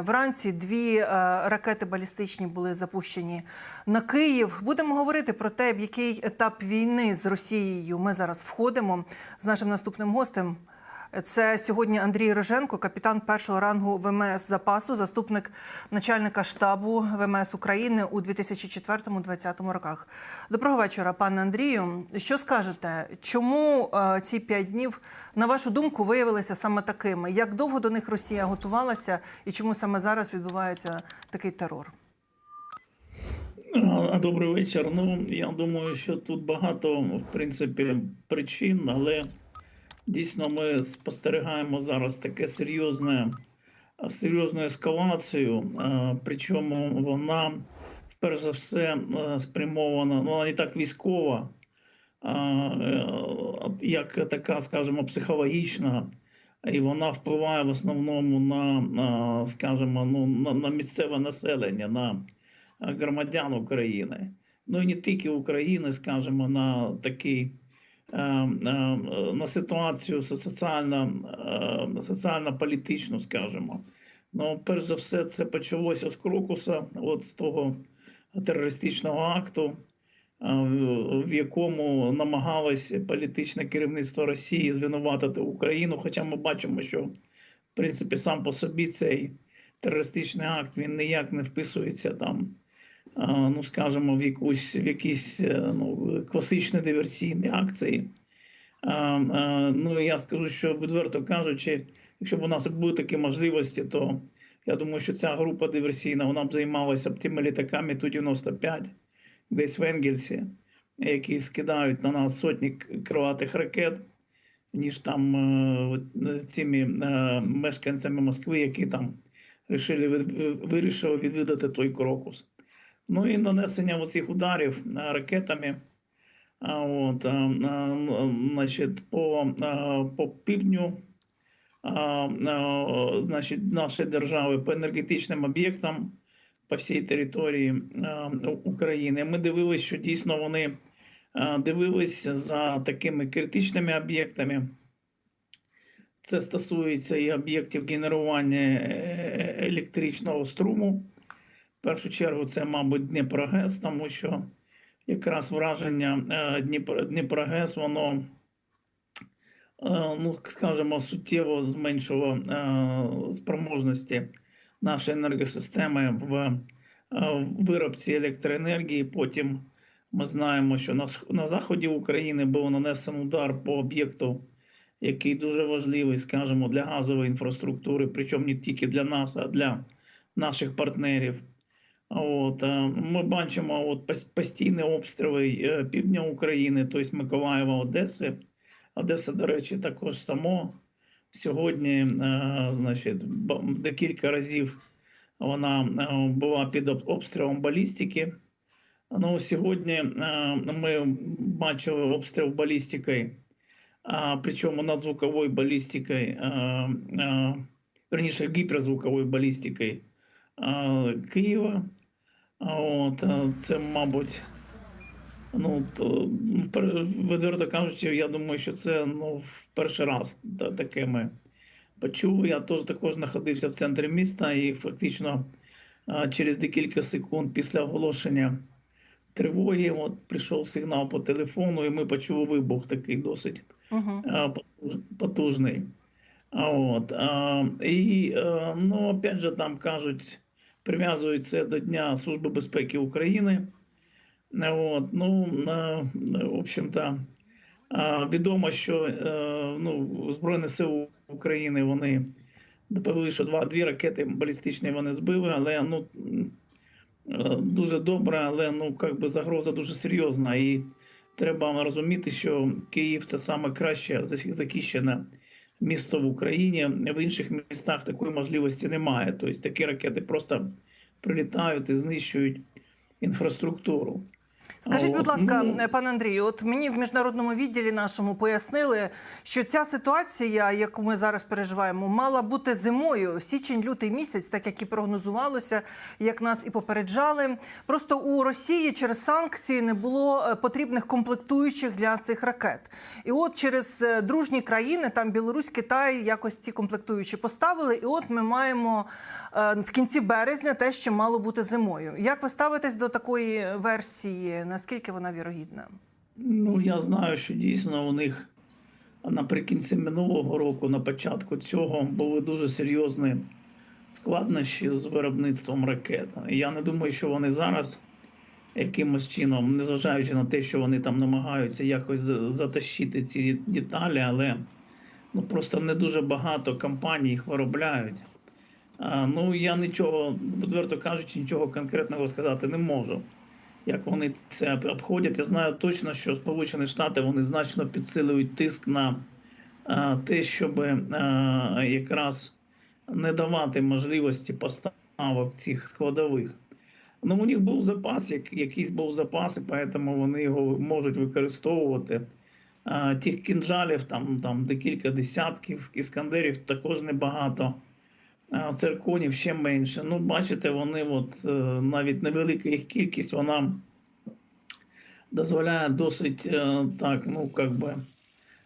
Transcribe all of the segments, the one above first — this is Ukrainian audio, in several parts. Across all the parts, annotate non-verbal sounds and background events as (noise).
Вранці дві е, ракети балістичні були запущені на Київ. Будемо говорити про те, в який етап війни з Росією ми зараз входимо з нашим наступним гостем. Це сьогодні Андрій Роженко, капітан першого рангу ВМС запасу, заступник начальника штабу ВМС України у 2004-2020 роках. Доброго вечора, пане Андрію. Що скажете, чому е, ці п'ять днів, на вашу думку, виявилися саме такими? Як довго до них Росія готувалася, і чому саме зараз відбувається такий терор? Добрий вечір. Ну я думаю, що тут багато в принципі причин, але дійсно ми спостерігаємо зараз таке серйозне, серйозну ескалацію. Причому вона перш за все спрямована, ну вона не так військова, е, як така, скажімо, психологічна. І вона впливає в основному на, скажімо, ну, на, місцеве населення, на громадян України. Ну і не тільки України, скажімо, на такий е, е, на ситуацію соціально, е, соціально-політичну, скажімо. Ну, перш за все, це почалося з Крокуса, от з того терористичного акту, е, в- якому намагалось політичне керівництво Росії звинуватити Україну. Хоча ми бачимо, що в принципі сам по собі цей терористичний акт він ніяк не вписується там ну скажімо, в якусь в якісь е, ну, класичні диверсійні акції. Ну я скажу, що відверто кажучи, якщо б у нас були такі можливості, то я думаю, що ця група диверсійна вона б займалася б тими літаками Ту-95, десь в Енгельсі, які скидають на нас сотні к- крилатих ракет, ніж там е, цими е, мешканцями Москви, які там вирішили відвідати той крокус. Ну і нанесення оцих ударів ракетами. А, От, значить, по, по півдню значить, нашої держави по енергетичним об'єктам по всій території України. Ми дивилися, що дійсно вони дивилися за такими критичними об'єктами. Це стосується і об'єктів генерування е, електричного струму. Першу чергу це, мабуть, Дніпрогес, тому що якраз враження е, Дніпро- Дніпрогес, воно, е, ну, скажімо, суттєво зменшило е, спроможності нашої енергосистеми в виробці електроенергії. Потім ми знаємо, що на, на заході України був нанесений удар по об'єкту, який дуже важливий, скажімо, для газової інфраструктури, причому не тільки для нас, а для наших партнерів. От, е, ми бачимо от постійні обстріли е, півдня України, тобто Миколаєва, Одеси. Одеса, до речі, також само. Сьогодні, е, значить, декілька разів вона була під обстрілом балістики. Ну, сьогодні ми бачили обстріл балістикою, причому надзвуковою балістикою, е, е, верніше гіперзвуковою балістикою Києва. От, е, це, мабуть, ну, то, відверто кажучи, я думаю, що це ну, в перший раз таке ми почули. Я теж також знаходився в центрі міста і фактично е, через декілька секунд після оголошення тривоги от, прийшов сигнал по телефону, і ми почули вибух такий досить Угу. а, потуж- потужний. От, і, е, ну, опять же, там кажуть, прив'язують це до Дня Служби безпеки України. От, ну, в общем-то, відомо, що е, ну, Збройні Сили України вони доповіли, що два, дві ракети балістичні вони збили, але ну, е, дуже добре, але ну, как би загроза дуже серйозна. І треба розуміти, що Київ це саме краще зах- захищене місто в Україні. В інших містах такої можливості немає. Тобто такі ракети просто прилітають і знищують інфраструктуру. Скажіть, будь ласка, ну, е, пане Андрію, от мені в міжнародному відділі нашому пояснили, що ця ситуація, яку ми зараз переживаємо, мала бути зимою, січень-лютий місяць, так як і прогнозувалося, як нас і попереджали. Просто у Росії через санкції не було е, потрібних комплектуючих для цих ракет. І от через е, дружні країни, там Білорусь, Китай, якось ці комплектуючі поставили. І от ми маємо в кінці березня те, що мало бути зимою. Як ви ставитесь до такої версії? Наскільки вона вірогідна? Ну, я знаю, що дійсно у них наприкінці минулого року, на початку цього, були дуже серйозні складнощі з виробництвом ракет. Я не думаю, що вони зараз якимось чином, незважаючи на те, що вони там намагаються якось затащити ці деталі, але ну, просто не дуже багато компаній їх виробляють. Ну, я нічого, відверто кажучи, нічого конкретного сказати не можу як вони це обходять. Я знаю точно, що Сполучені Штати вони значно підсилюють тиск на е, те, щоб е, якраз не давати можливості поставок цих складових. Ну, у них був запас, як, якийсь був запас, і тому вони його можуть використовувати. Е, Тих кінжалів там, там декілька десятків, іскандерів також небагато. А цирконів ще менше. Ну, бачите, вони от е, навіть невелика їх кількість, вона дозволяє досить е, так, ну як би,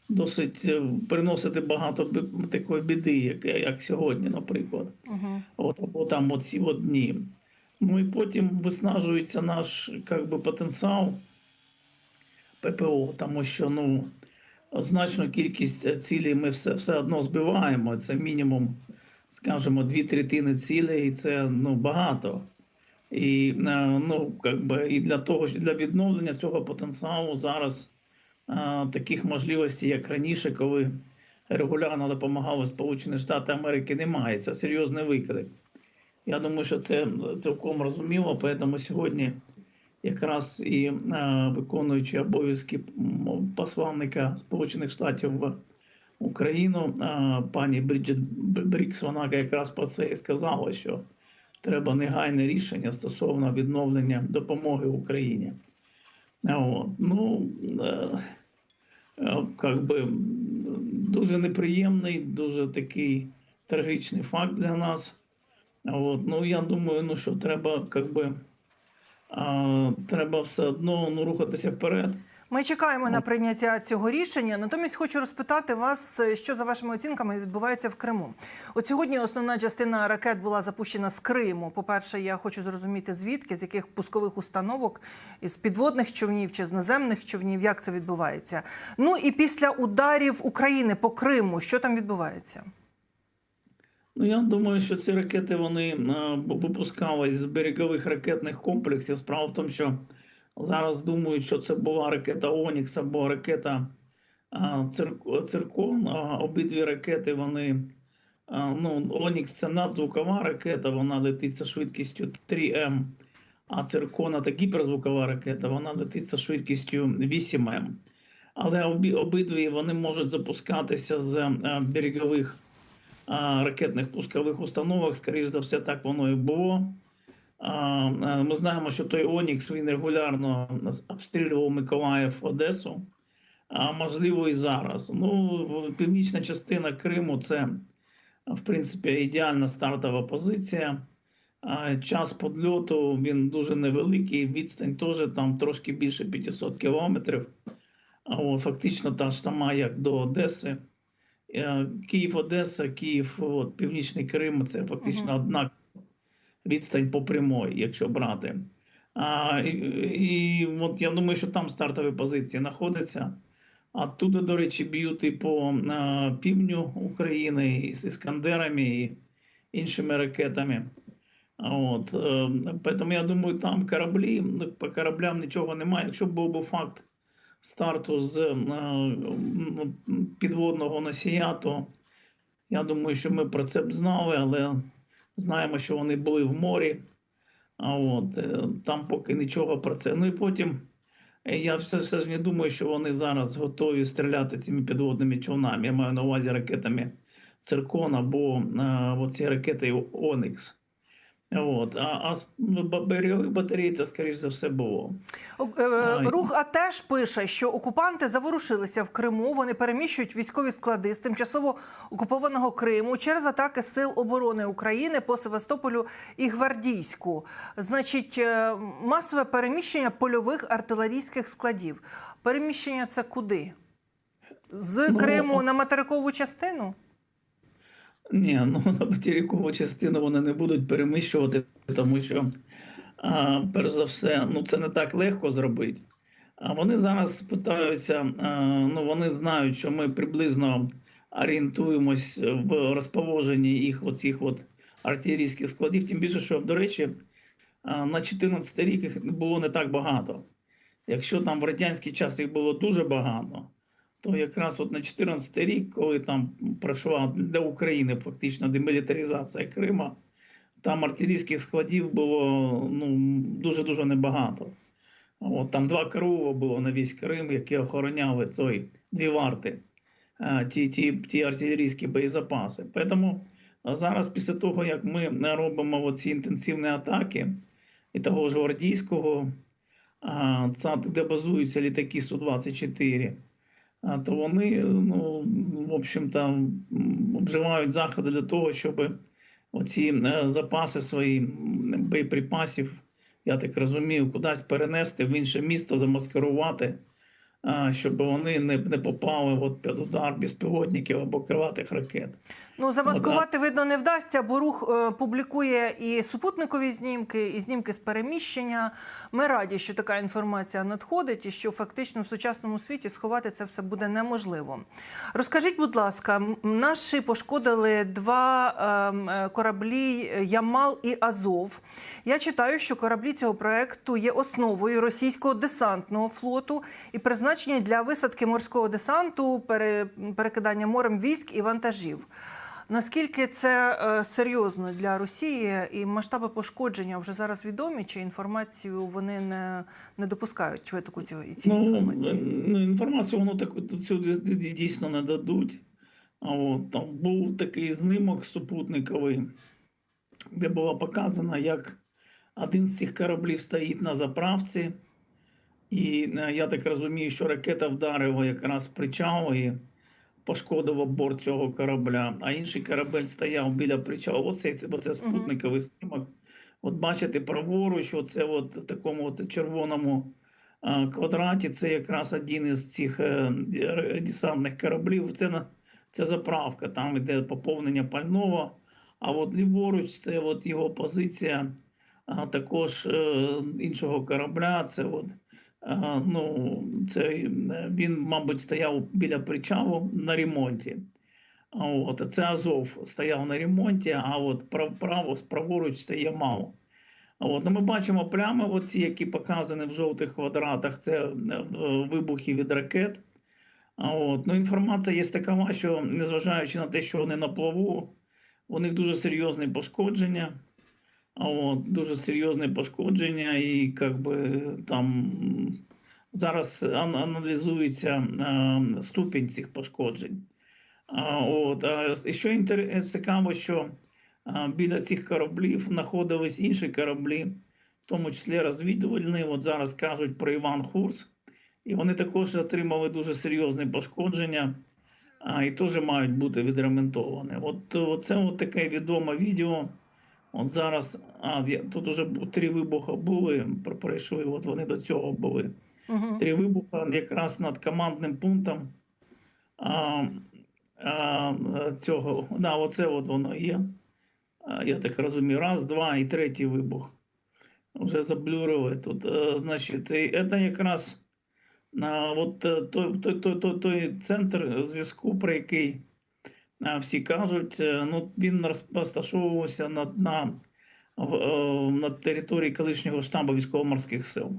досить е, приносити багато такої біди, як, як сьогодні, наприклад. Угу. От, або там оці от дні. Ну і потім виснажується наш как би, потенціал ППО, тому що ну, значну кількість цілей ми все, все одно збиваємо. Це мінімум, скажімо, дві третини цілей, і це ну, багато. І, е, ну, би, і для того, для відновлення цього потенціалу зараз е, таких можливостей, як раніше, коли регулярно допомагали Сполучені Штати Америки, немає. Це серйозний виклик. Я думаю, що це цілком розуміло, тому сьогодні якраз і е, виконуючи обов'язки посланника Сполучених Штатів в Україну, пані Бріджит Брікс, вона якраз про це і сказала, що треба негайне рішення стосовно відновлення допомоги Україні. От. Ну, е, е, би, дуже неприємний, дуже такий трагічний факт для нас. От. Ну, я думаю, ну що треба, как би, а, треба все одно ну, рухатися вперед. Ми чекаємо на прийняття цього рішення. Натомість хочу розпитати вас, е, що за вашими оцінками відбувається в Криму. От сьогодні основна частина ракет була запущена з Криму. По-перше, я хочу зрозуміти звідки, з яких пускових установок, із підводних човнів чи з наземних човнів, як це відбувається. Ну і після ударів України по Криму, що там відбувається? Ну, я думаю, що ці ракети вони е, випускались з берегових ракетних комплексів. Справа в тому, що зараз думають, що це була ракета Онікс або ракета Циркон. Обидві ракети вони. Ну, Онікс це надзвукова ракета, вона летить зі швидкістю 3М, а циркона та гіперзвукова ракета, вона летить зі швидкістю 8М. Але обидві вони можуть запускатися з е, берегових ракетних пускових установок, скоріш за все, так воно і було. А, Ми знаємо, що той Онікс він регулярно обстрілював Миколаїв, Одесу, а можливо і зараз. Ну, північна частина Криму це, в принципі, ідеальна стартова позиція. Час подльоту він дуже невеликий, відстань теж там трошки більше 500 кілометрів. Фактично та ж сама, як до Одеси. Е, Київ, Одеса, Київ, от, Північний Крим це фактично Мгм. одна відстань по прямой, якщо брати. А, і, і от я думаю, що там стартові позиції знаходяться. А туди, до речі, б'ють і по е, півдню України і з іскандерами, і іншими ракетами. От, е, тому я думаю, там кораблі, по кораблям нічого немає. Якщо б був би факт старту з е, підводного носія, то я думаю, що ми про це б знали, але знаємо, що вони були в морі. А от е, там поки нічого про це. Ну і потім е, я все, все ж не думаю, що вони зараз готові стріляти цими підводними човнами. Я маю на увазі ракетами Циркон або е, оці ракети Онікс. От, а, а бойових батарей це, скоріш за все, було. Е, Ай. Рух АТЕШ пише, що окупанти заворушилися в Криму. Вони переміщують військові склади з тимчасово окупованого Криму через атаки сил оборони України по Севастополю і Гвардійську. Значить, е, масове переміщення польових артилерійських складів. Переміщення це куди? З Ну, Криму на материкову частину? Ні, ну на материкову частину вони не будуть переміщувати, тому що, а, перш за все, ну це не так легко зробити. А вони зараз питаються, а, ну вони знають, що ми приблизно орієнтуємось в розположенні їх оцих от артилерійських складів. Тим більше, що, до речі, а, на 14 рік їх було не так багато. Якщо там в радянський час їх було дуже багато, то якраз от на 14 рік, коли там пройшла для України фактично демілітаризація Крима, там артилерійських складів було ну, дуже-дуже небагато. От, там два Караува було на весь Крим, які охороняли цей, дві варти, е, ті, ті, ті артилерійські боєзапаси. Тому зараз, після того, як ми робимо оці інтенсивні атаки, і того ж Гвардійського, це, де базуються літаки Су-24, а, то вони, ну, в общем-то, м, вживають заходи для того, щоб оці е, запаси свої боєприпасів, я так розумію, кудись перенести в інше місто, замаскирувати, щоб вони не, не попали от під удар безпілотників або крилатих ракет. Ну, замаскувати, видно, не вдасться, бо рух е, публікує і супутникові знімки, і знімки з переміщення. Ми раді, що така інформація надходить, і що фактично в сучасному світі сховати це все буде неможливо. Розкажіть, будь ласка, наші пошкодили два ем, е, кораблі Ямал і Азов. Я читаю, що кораблі цього проекту є основою російського десантного флоту і призначені для висадки морського десанту, перекидання морем військ і вантажів. Наскільки це е, серйозно для Росії і масштаби пошкодження вже зараз відомі? Чи інформацію вони не, не допускають витоку цього і цієї Ну, інформації? ну, інформацію воно так цю дійсно не дадуть. А от там був такий знимок супутниковий, де було показано, як один з цих кораблів стоїть на заправці, і е, я так розумію, що ракета вдарила якраз причал і пошкодила борт цього корабля, а інший корабель стояв біля причалу. Оце, оце спутниковий знімок. От бачите, праворуч, оце от в такому от червоному а, квадраті, це якраз один із цих е, десантних кораблів. Це, на- це заправка, там йде поповнення пального. А от ліворуч, це от його позиція а, також е, іншого корабля. Це от, ну, це, е, він, мабуть, стояв біля причалу на ремонті. От, це Азов стояв на ремонті, а от право, праворуч це Ямал. От, ну ми бачимо плями, оці, які показані в жовтих квадратах, це е, вибухи від ракет. От, ну, інформація є така, що незважаючи на те, що вони на плаву, у них дуже серйозні пошкодження. От, дуже серйозне пошкодження, і як би, там зараз аналізується е, ступінь цих пошкоджень. А, от, і що інтер... цікаво, що а, біля цих кораблів знаходились інші кораблі, в тому числі розвідувальні. От зараз кажуть про Іван Хурс, і вони також отримали дуже серйозні пошкодження, а, і теж мають бути відремонтовані. От це от таке відоме відео. От зараз а, тут вже три вибухи були, пройшли, от вони до цього були Угу. три вибухи якраз над командним пунктом а, а, цього. Да, оце от воно є. Я так розумію, раз, два і третій вибух. Вже заблюрили тут. Е, Значить, і це якраз а, от, е, той, той, той, той, той центр зв'язку, про який всі кажуть, е, ну, він розташовувався на, на, е, на території колишнього штабу військово-морських сил.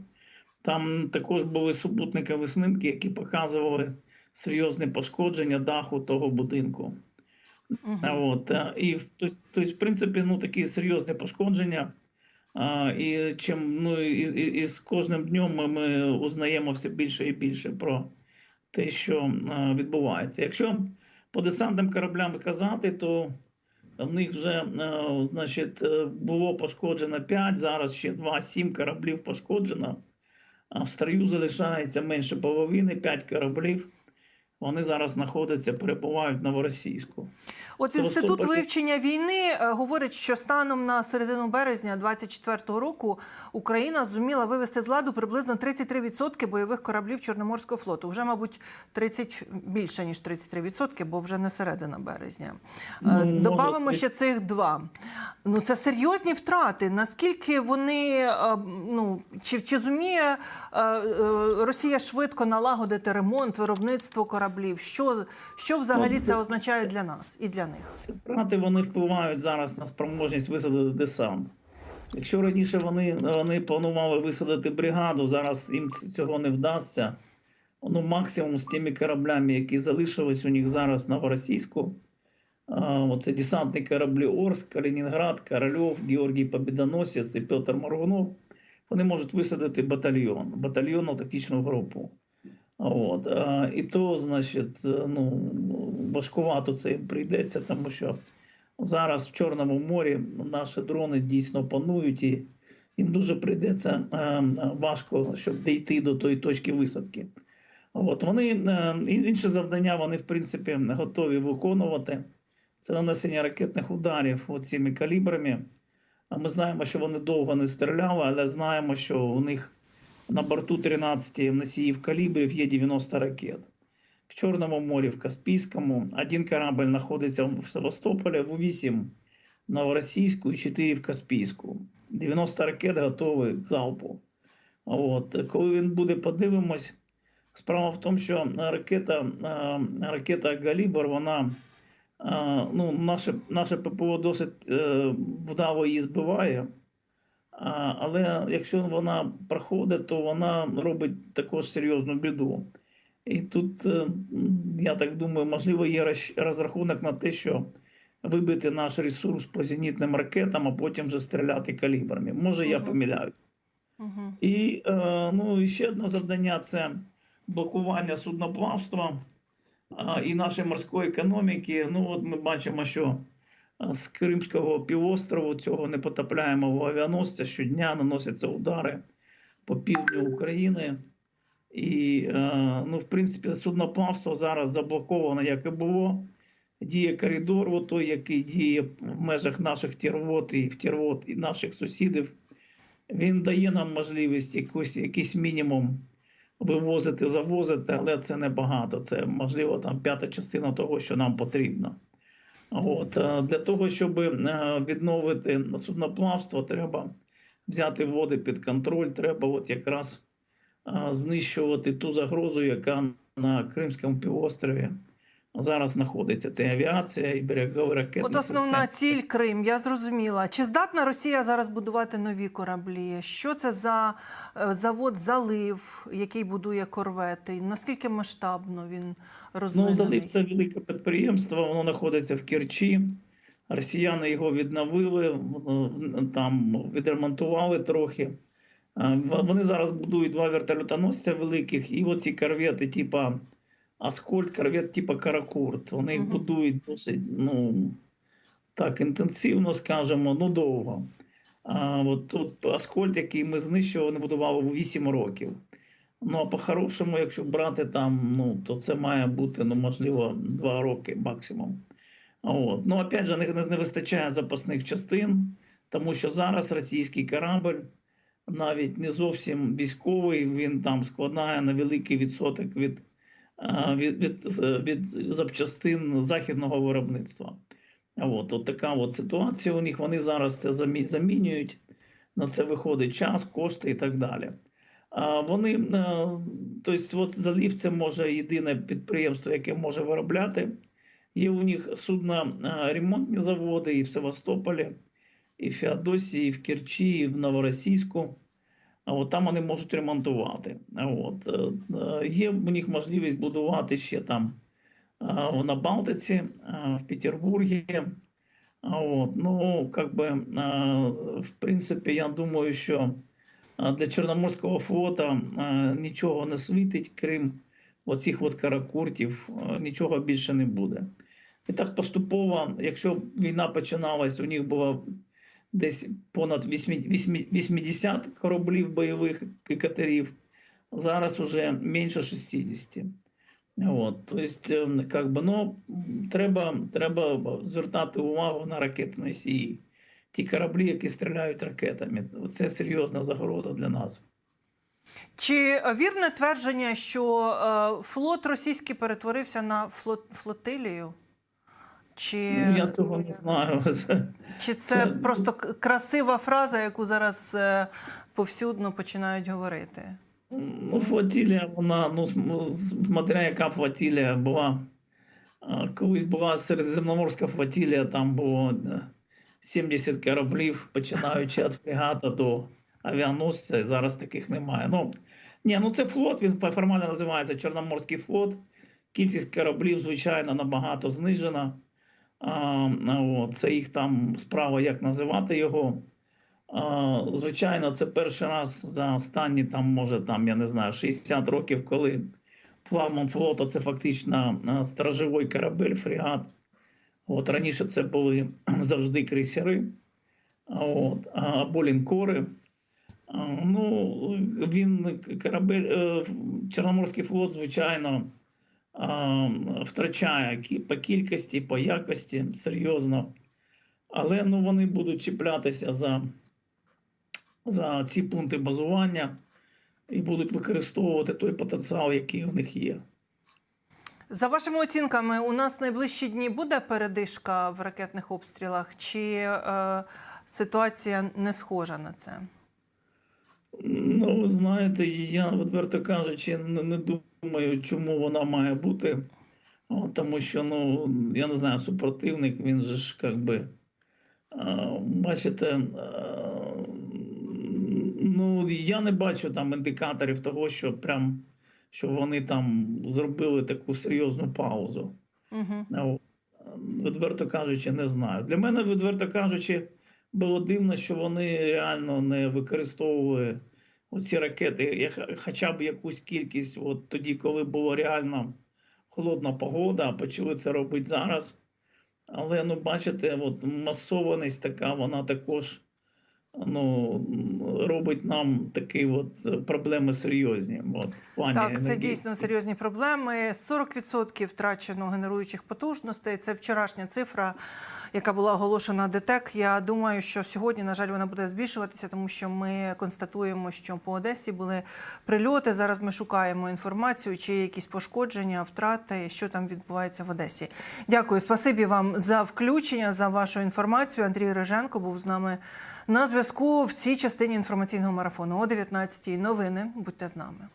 Там також були супутникові снимки, які показували серйозне пошкодження даху того будинку. А От, е, і тобто, в принципі, ну такі серйозні пошкодження. А, і чим ну і, і, і з кожним днем ми, ми узнаємо все більше і більше про те, що а, відбувається. Якщо по десантним кораблям казати, то в них вже е, значить, е, було пошкоджено 5, зараз ще 2, 7 кораблів пошкоджено. А в строю залишається менше половини, 5 кораблів. Вони зараз знаходяться, перебувають в Новоросійську. От інститут вивчення війни е, говорить, що станом на середину березня 24-го року Україна зуміла вивести з ладу приблизно 33% бойових кораблів Чорноморського флоту. Вже, мабуть, 30 більше ніж 33%, бо вже не середина березня. Ну, Добавимо десь- ще цих два. Ну це серйозні втрати. Наскільки вони е, ну чи, чи зуміє Росія швидко налагодити ремонт, виробництво кораблів? Що, що взагалі Ну, це означає для нас і для них? Ці втрати вони впливають зараз на спроможність висадити десант. Якщо раніше вони, вони планували висадити бригаду, зараз їм цього не вдасться. Ну, максимум з тими кораблями, які залишились у них зараз Новоросійську. А, Оце десантні кораблі Орск, Калінінград, Корольов, Георгій Побідоносець і Петр Моргунов. Вони можуть висадити батальйон, батальйонну тактичну групу. От. А, І то, значить, ну, важкувато це їм прийдеться, тому що зараз в Чорному морі наші дрони дійсно панують, і їм дуже прийдеться е, важко, щоб дійти до тої точки висадки. От вони е, інші завдання вони в принципі готові виконувати. Це нанесення ракетних ударів цими калібрами. А Ми знаємо, що вони довго не стріляли, але знаємо, що у них на борту 13 носіїв калібрів є 90 ракет. В Чорному морі, в Каспійському. Один корабль знаходиться в Севастополі, в 8 в Новоросійську і 4 в Каспійську. 90 ракет готові к залпу. От. Коли він буде, подивимось. Справа в тому, що ракета, е, ракета Галібр, вона е, ну, наше, наше ППО досить е, вдало її збиває. Але якщо вона проходить, то вона робить також серйозну біду. І тут, е, я так думаю, можливо, є розрахунок на те, що вибити наш ресурс по зенітним ракетам, а потім вже стріляти калібрами. Може, я помиляю. Угу. І е, ну, ще одне завдання це блокування судноплавства і нашої морської економіки. Ну, от ми бачимо, що з Кримського півострову цього непотопляємого авіаносця щодня наносяться удари по півдню України. І, е, ну, в принципі, судноплавство зараз заблоковано, як і було. Діє коридор, той, який діє в межах наших тірвот і в тірвот і наших сусідів. Він дає нам можливість якусь, якийсь мінімум вивозити, завозити, але це небагато. Це можливо там п'ята частина того, що нам потрібно. От е, для того, щоб е, відновити судноплавство, треба взяти води під контроль. Треба от якраз е, знищувати ту загрозу, яка на Кримському півострові зараз знаходиться. Це авіація і берегові ракетні От основна ціль Крим, я зрозуміла. Чи здатна Росія зараз будувати нові кораблі? Що це за е, завод залив, який будує корвети? Наскільки масштабно він Ну, залив це велике підприємство, воно знаходиться в Керчі. Росіяни його відновили, там відремонтували трохи. Вони зараз будують два вертольотоносця великих, і оці корвети, типа Аскольд, корвет, типа Каракурт. Вони їх будують досить ну, так, інтенсивно, скажімо, ну довго. А от, от Аскольд, який ми знищували, вони будували 8 років. Ну, а по-хорошому, якщо брати там, ну, то це має бути, ну, можливо, 2 роки максимум. От. Ну, опять же, не, не вистачає запасних частин, тому що зараз російський корабль навіть не зовсім військовий, він там складає на великий відсоток від, від, від, від запчастин західного виробництва. От, от така от ситуація у них. Вони зараз це замінюють. На це виходить час, кошти і так далі. А Вони, е, тобто, от залів це може єдине підприємство, яке може виробляти. Є у них судна е, ремонтні заводи і в Севастополі, і в Феодосії, і в Керчі, і в Новоросійську. От там вони можуть ремонтувати. От. е, е, Є у них можливість будувати ще там е, на Балтиці, в Петербургі. От. Ну, как би, в принципі, я думаю, що для Чорноморського флота нічого не світить, крім оцих от каракуртів, нічого більше не буде. І так поступово, якщо війна починалась, у них було десь понад 80 кораблів бойових і катерів, зараз уже менше 60. От, тобто, как би, ну, треба, треба звертати увагу на ракети носії. Ті кораблі, які стріляють ракетами, це серйозна загроза для нас. Чи вірне твердження, що е, флот російський перетворився на флот, флотилію? Чи, Ну, я того не знаю. (laughs) Чи це, це- просто красива фраза, яку зараз е, повсюдно починають говорити? Ну, флотилія, вона, ну, смотря яка флотилія була. Колись була Середземноморська флотилія, там було е, 70 кораблів, починаючи від фрегата до авіаносця, і зараз таких немає. Ну, ні, ну це флот, він формально називається Чорноморський флот. Кількість кораблів, звичайно, набагато знижена. Це їх там справа, як називати його. Звичайно, це перший раз за останні там, може, там, я не знаю, 60 років, коли флагман флота це фактично а, сторожовий корабель, фрегат. От раніше це були (clears throat) завжди крейсери, от, або лінкори. Ну, він корабель, е, Чорноморський флот, звичайно, втрачає по кількості, по якості серйозно. Але ну, вони будуть чіплятися за, за ці пункти базування і будуть використовувати той потенціал, який у них є. За вашими оцінками, у нас найближчі дні буде передишка в ракетних обстрілах, чи е, ситуація не схожа на це? Ну, ви знаєте, я відверто кажучи, не, не думаю, чому вона має бути. От, тому що, ну, я не знаю, супротивник, він же ж як би. а, Бачите, а, ну, я не бачу там індикаторів того, що прям що вони там зробили таку серйозну паузу. Угу. Відверто кажучи, не знаю. Для мене, відверто кажучи, було дивно, що вони реально не використовували оці ракети, хоча б якусь кількість, от тоді, коли була реально холодна погода, почали це робити зараз. Але ну, бачите, от масованість така, вона також ну, робить нам такі от проблеми серйозні. От, в плані Так, це енергії. дійсно серйозні проблеми. 40% втрачено генеруючих потужностей. Це вчорашня цифра, яка була оголошена ДТЕК. Я думаю, що сьогодні, на жаль, вона буде збільшуватися, тому що ми констатуємо, що по Одесі були прильоти. Зараз ми шукаємо інформацію, чи є якісь пошкодження, втрати, що там відбувається в Одесі. Дякую, спасибі вам за включення, за вашу інформацію. Андрій Реженко був з нами на зв'язку в цій частині інформаційного марафону о 19-й Новини будьте з нами.